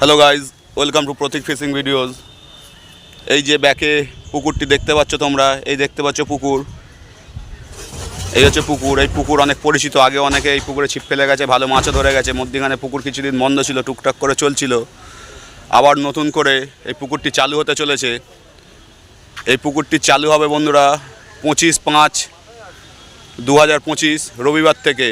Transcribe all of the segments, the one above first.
Hello guys welcome to Pratik fishing videos এই যে ব্যাকে পুকুরটি দেখতে পাচ্ছ তোমরা, এই দেখতে পাচ্ছ পুকুর। এই হচ্ছে পুকুর। এই পুকুর অনেক পরিচিত। আগে অনেকে এই পুকুরে ছিপ ফেলে গেছে, ভালো মাছও ধরে গেছে। মধ্যিখানে পুকুর কিছুদিন বন্ধ ছিল, টুকটাক করে চলছিল। আবার নতুন করে এই পুকুরটি চালু হতে চলেছে। এই পুকুরটি চালু হবে, বন্ধুরা, পঁচিশ পাঁচ দু রবিবার থেকে।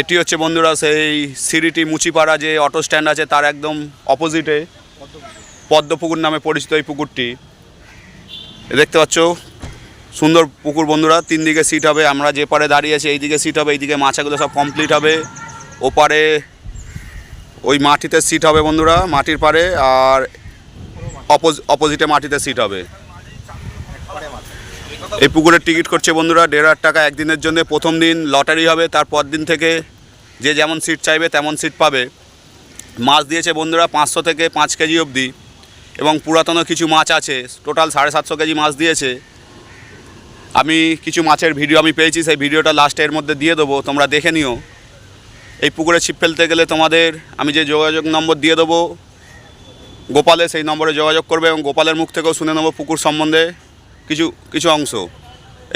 এটি হচ্ছে বন্ধুরা সেই সিরিটি মুচিপাড়া যে অটো স্ট্যান্ড আছে, তার একদম অপোজিটে পদ্মপুকুর নামে পরিচিত এই পুকুরটি। দেখতে পাচ্ছ, সুন্দর পুকুর বন্ধুরা, তিন দিকে সিট হবে, আমরা যে পারে দাঁড়িয়ে আছি এই দিকে সিট হবে এইদিকে মাছাগুলো সব কমপ্লিট হবে। ওপারে ওই মাটিতে সিট হবে বন্ধুরা, মাটির পারে আর অপোজ অপোজিটে মাটিতে সিট হবে। এই পুকুরের টিকিট করছে বন্ধুরা, দেড় হাজার টাকা একদিনের জন্য। প্রথম দিন লটারি হবে তারপর দিন থেকে যে যেমন সিট চাইবে তেমন সিট পাবে। মাছ দিয়েছে বন্ধুরা পাঁচশো থেকে পাঁচ কেজি অবধি এবং পুরাতনও কিছু মাছ আছে টোটাল সাড়ে সাতশো কেজি মাছ দিয়েছে। আমি কিছু মাছের ভিডিও আমি পেয়েছি, সেই ভিডিওটা লাস্টের মধ্যে দিয়ে দেবো, তোমরা দেখে নিও। এই পুকুরে ছিপ ফেলতে গেলে তোমাদের আমি যে যোগাযোগ নম্বর দিয়ে দেবো গোপালে সেই নম্বরে যোগাযোগ করবে এবং গোপালের মুখ থেকেও শুনে নেব পুকুর সম্বন্ধে। কিছু কিছু অংশ।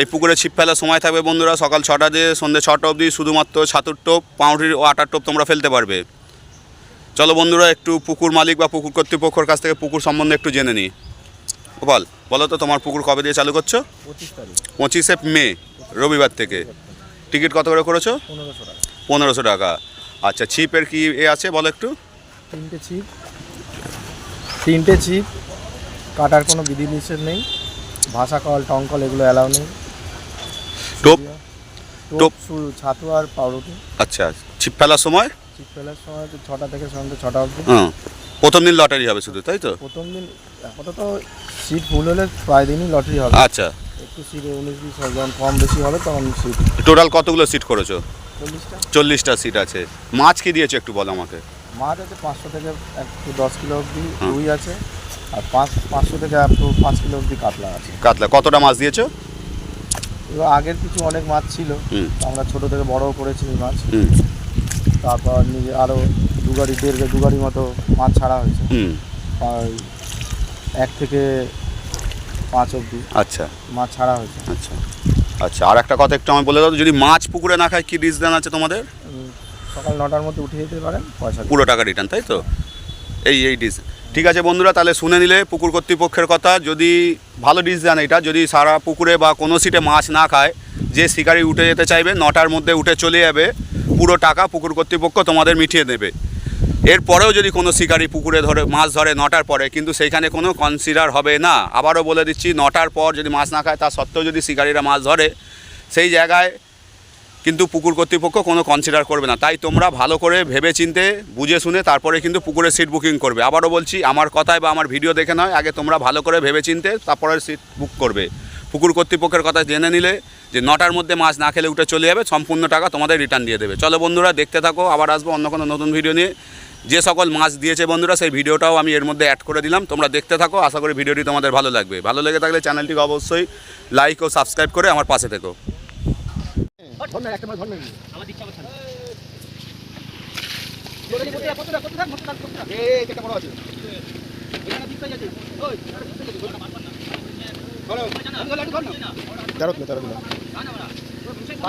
এই পুকুরে ছিপ ফেলার সময় থাকবে বন্ধুরা সকাল ছটা দিয়ে সন্ধ্যে ছটা অবধি শুধুমাত্র ছাতুর টোপ পাউরুটির ও আটার টোপ তোমরা ফেলতে পারবে। চলো বন্ধুরা একটু পুকুর মালিক বা পুকুর কর্তৃপক্ষের কাছ থেকে পুকুর সম্বন্ধে একটু জেনে নিই। গোপাল বলো তো তোমার পুকুর কবে দিয়ে চালু করছ? পঁচিশে মে রবিবার থেকে। টিকিট কত করে করেছ? পনেরোশো টাকা। পনেরোশো টাকা। আচ্ছা ছিপের কি এ আছে বলো একটু? তিনটে ছিপ। তিনটে ছিপ কাটার কোনো বিধি নিষেধ নেই। ভাষা কল টং কল এগুলো অ্যালাউ নেই। টোপ? টোপ ছাতু আর পাউরুটি। আচ্ছা ছিপ ফেলার সময়? ছিপ ফেলার সময় তো ছটা থেকে সন্ধ্যে ছটা অবধি। প্রথম দিন লটারি হবে শুধু তাই তো? প্রথম দিন আপাতত সিট ফুল হলে প্রায় দিনই লটারি হবে। আচ্ছা। একটু সিট উনিশ বিশ হয় যখন কম বেশি হবে তখন সিট। টোটাল কতগুলো সিট করেছ? চল্লিশটা। চল্লিশটা সিট আছে। মাছ কি দিয়েছ একটু বলো আমাকে। মাছ আছে পাঁচশো থেকে একটু দশ কিলো অবধি রুই আছে আর পাঁচ পাঁচশো থেকে পাঁচ কিলো অবধি কাতলা আছে। কাতলা। কতটা মাছ দিয়েছ? আগের কিছু অনেক মাছ ছিল। আমরা ছোট থেকে বড় করেছি মাছ। তারপর নিজে আরও দু গাড়ি দেড় দু গাড়ি মতো মাছ ছাড়া হয়েছে। আর এক থেকে পাঁচ অবধি আচ্ছা। মাছ ছাড়া হয়েছে। আচ্ছা। আচ্ছা আর একটা কথা একটু আমি বলে দাও যদি মাছ পুকুরে না খায় কি রিজদান আছে তোমাদের? সকাল নটার মধ্যে উঠে যেতে পারেন পয়সা। পুরো টাকা রিটার্ন তাই তো? এই এই ডিস ঠিক আছে বন্ধুরা, তাহলে শুনে নিলে পুকুর কর্তৃপক্ষের কথা। যদি ভালো ডিসিশন এটা, যদি সারা পুকুরে বা কোনো সিটে মাছ না খায়, যে শিকারি উঠে যেতে চাইবে, নটার মধ্যে উঠে চলে যাবে, পুরো টাকা পুকুর কর্তৃপক্ষ তোমাদের মিটিয়ে দেবে। এরপরেও যদি কোনো শিকারি পুকুরে ধরে মাছ ধরে নটার পরে, কিন্তু সেইখানে কোনো কনসিডার হবে না। আবারও বলে দিচ্ছি, নটার পর যদি মাছ না খায়, তা সত্ত্বেও যদি শিকারিরা মাছ ধরে, সেই জায়গায় কিন্তু পুকুর কর্তৃপক্ষ কোনো কনসিডার করবে না। তাই তোমরা ভালো করে ভেবে চিনতে বুঝে শুনে তারপরে কিন্তু পুকুরের সিট বুকিং করবে। আবারও বলছি, আমার কথায় বা আমার ভিডিও দেখে নয়, আগে তোমরা ভালো করে ভেবে চিনতে তারপরে সিট বুক করবে। পুকুর কর্তৃপক্ষের কথা জেনে নিলে যে নটার মধ্যে মাছ না খেলে উঠে চলে যাবে, সম্পূর্ণ টাকা তোমাদের রিটার্ন দিয়ে দেবে। চলো বন্ধুরা, দেখতে থাকো, আবার আসব অন্য কোনো নতুন ভিডিও নিয়ে। যে সকল মাছ দিয়েছে বন্ধুরা, সেই ভিডিওটাও আমি এর মধ্যে অ্যাড করে দিলাম। তোমরা দেখতে থাকো, আশা করি ভিডিওটি তোমাদের ভালো লাগবে। ভালো লেগে থাকলে চ্যানেলটিকে অবশ্যই লাইক ও সাবস্ক্রাইব করে আমার পাশে থেকো। তেরো কিলো তেরো কিলো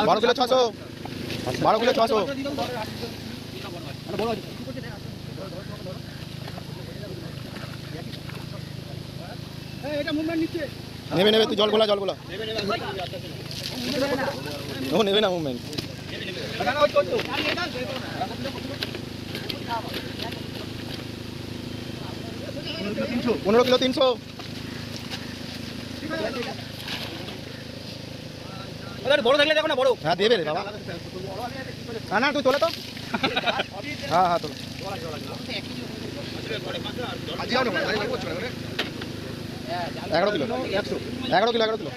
বারো কিলো ছশো বারো কিলো ছশো নেবে নেবে তুই জল গোলা জল গোলা ও নেবে না মুভমেন্ট পনেরো কিলো তিনশো বড় থাকলে দেখো না বড় হ্যাঁ দেবে রে বাবা না না তুই তোলে তো হ্যাঁ হ্যাঁ তোলো এগারো কিলো এগারো কিলো এগারো কিলো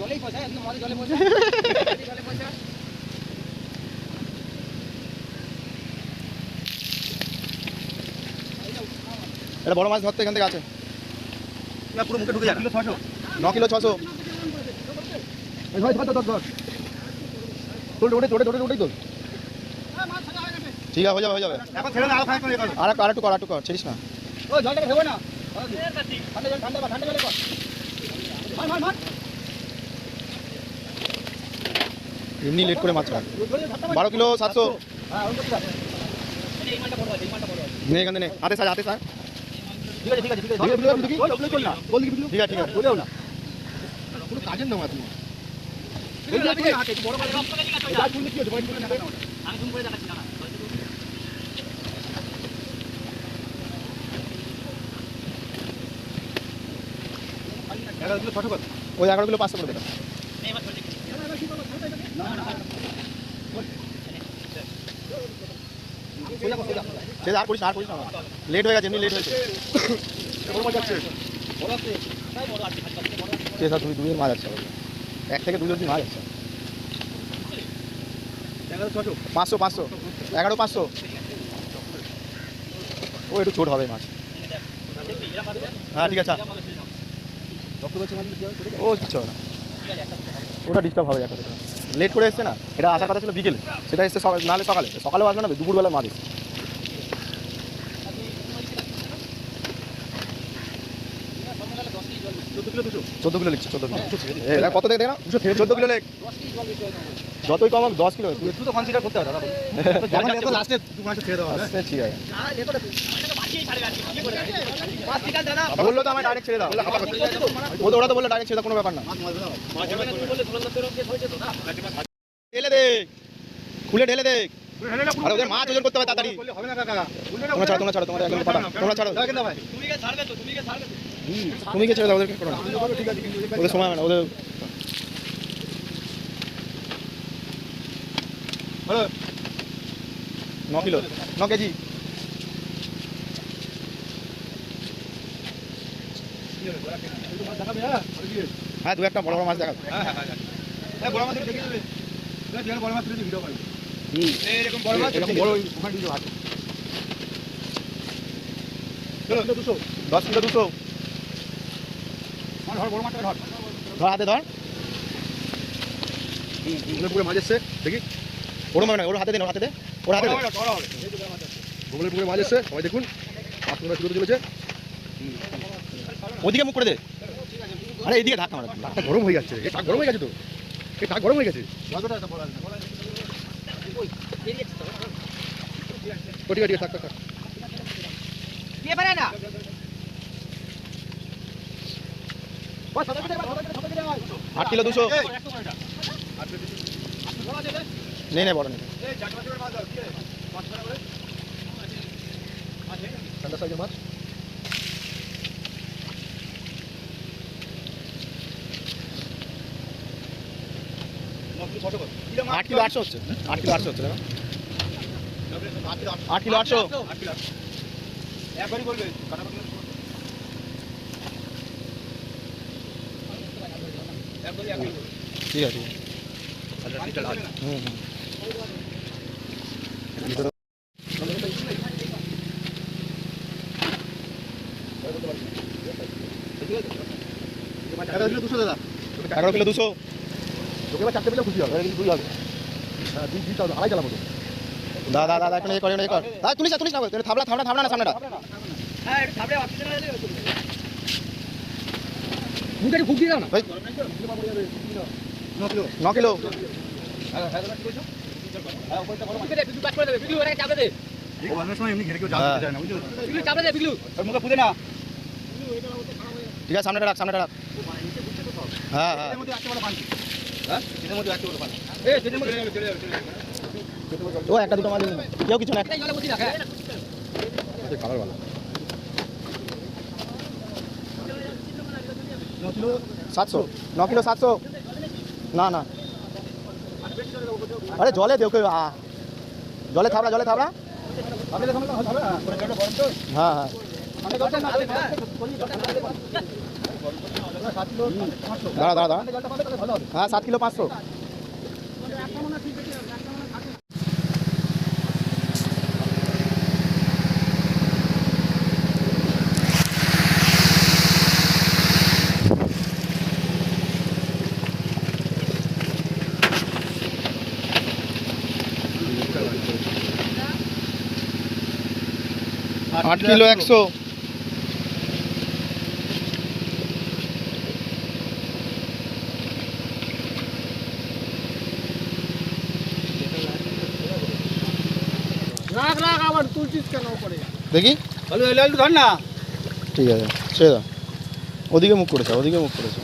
জলেই পয়সা একদম আমাদের জলে পয়সা। জলে পয়সা এটা বড় মাছ ধরতে এখান থেকে আছে। না পুরো মুখে ঢুকে ছশো ন কিলো ছশো। তোল ওটে তোটে তোটে তোল ঠিক আছে হয়ে যাবে হয়ে যাবে। আরও করে করো আর একটু আর একটু কর আর একটু কর ছিড়িস না। ও জলটাকে ভেবো না। ঠান্ডা জল ঠান্ডা ঠান্ডা জলে কর। মার মার মার। এমনি লেট করে মাছ রাখ বারো কিলো সাতশো। নে এখানে নে। হাতে সাজ হাতে ঠিক আছে ঠিক আছে। ঠিক আছে ঠিক আছে কাজের নামা তুমি এগারো কিলো ছশো কত ওই এগারো কিলো পাঁচশো করে দেবে। সোজা কর, সোজা সে আর করিস আর করিস না লেট হয়ে গেছে এমনি লেট হয়েছে। সে স্যার তুমি দুই মাছ আছে এক থেকে অব্দি মাছ আছে পাঁচশো পাঁচশো। এগারো পাঁচশো। ও একটু ছোট হবে মাছ। হ্যাঁ ঠিক আছে? ও কিচ্ছু হবে না। ওটা ডিস্টার্ব হবে একটা লেট করে এসছে না এটা আসার কথা ছিল বিকেলে সেটা এসছে নাহলে সকালে সকালেও আসবে না দুপুরবেলা মাছ এসছে চোদ্দ কিলো লিখছে চোদ্দ কিলো। কত থেকে না? দুশো চোদ্দ কিলো লেখ। যতই কম দশ কিলো একটু তো কনসিডার করতে হবে ঠিক আছে। দাদা কোনো ব্যাপার না। করতে হবে তুমি কে ছেড়ে দাও, ওদেরকে ওদের সময় হবে না, ওদের ন কেজি। হ্যাঁ দু একটা বড় বড় মাছ দেখাবে হ্যাঁ হ্যাঁ হ্যাঁ বড় মাছ দেখে দেবে বড় মাছ ভিডিও পাবে এরকম বড় মাছ এরকম বড় ওখানে দুটো আছে দুশো। দশ কিলো দুশো। ধর বড় মাছটা ধর। ধর হাতে ধর। পুরো মাছ এসছে দেখি। ওর মানে ওর হাতে দে ওর হাতে দে। ওর হাতে দে। পুকুরে মাছ এসছে সবাই দেখুন। মাছ তোমরা শুরু চলেছে। ওদিকে মুখ করে দে। আরে এইদিকে ঢাকা মারা। টাকটা গরম হয়ে যাচ্ছে এই টাক গরম হয়ে গেছে তো। এই টাক গরম হয়ে গেছে। ঠিক আছে ঠিক আছে থাক। থাক থাক আট কিলো দুশো। নেই নেই বড় ঠান্ডা সাইজের মাছ আট কিলো আটশো হচ্ছে আট কিলো আটশো হচ্ছে আট কিলো আটশো। একবারই বলবে ঠিক আছে। হুম হুম। দুশো দাদা। এগারো কিলো দুশো। তোকে এবার চারটে পেলে খুশি হবে কিন্তু দুই হবে। হ্যাঁ দুই দুই আড়াই চালাবো তো দা দা দা এখন এ কর এ কর। দা তুলিস না তুলিস না থাবলা থাবলা থাবলা না সামনেটা। হ্যাঁ একটু সামনে অক্সিজেন মুখে একটু ফুক দিয়ে দাও না। ওই ন কিলো ন কিলো। হ্যাঁ হ্যাঁ কি বলছো হ্যাঁ ওপরটা বড়। মাছ দে কাট করে দেবে বিগলু ওটাকে চাপে দে। ও অন্য সময় এমনি ঘেরে কেউ হ্যাঁ। যায় না বুঝছ বিগলু চাপে দে বিগলু ওর মুখে ফুদে না। ঠিক আছে সামনেটা রাখ সামনেটা রাখ। হ্যাঁ হ্যাঁ। ও, একটা দুটো মাছ কেউ কিছু না। সাতশো। ন কিলো সাতশো। না না। আরে জলে দেও কেউ জলে থাবড়া জলে থাবড়া। হ্যাঁ হ্যাঁ। হ্যাঁ দাঁড়া দাঁড়া। দাঁড়া হ্যাঁ সাত কিলো পাঁচশো। আট কিলো একশো রাখ রাখ কেন দেখি। ধর না। ঠিক আছে ছেড়ে দাও। ওদিকে মুখ করেছে ওদিকে মুখ করেছে।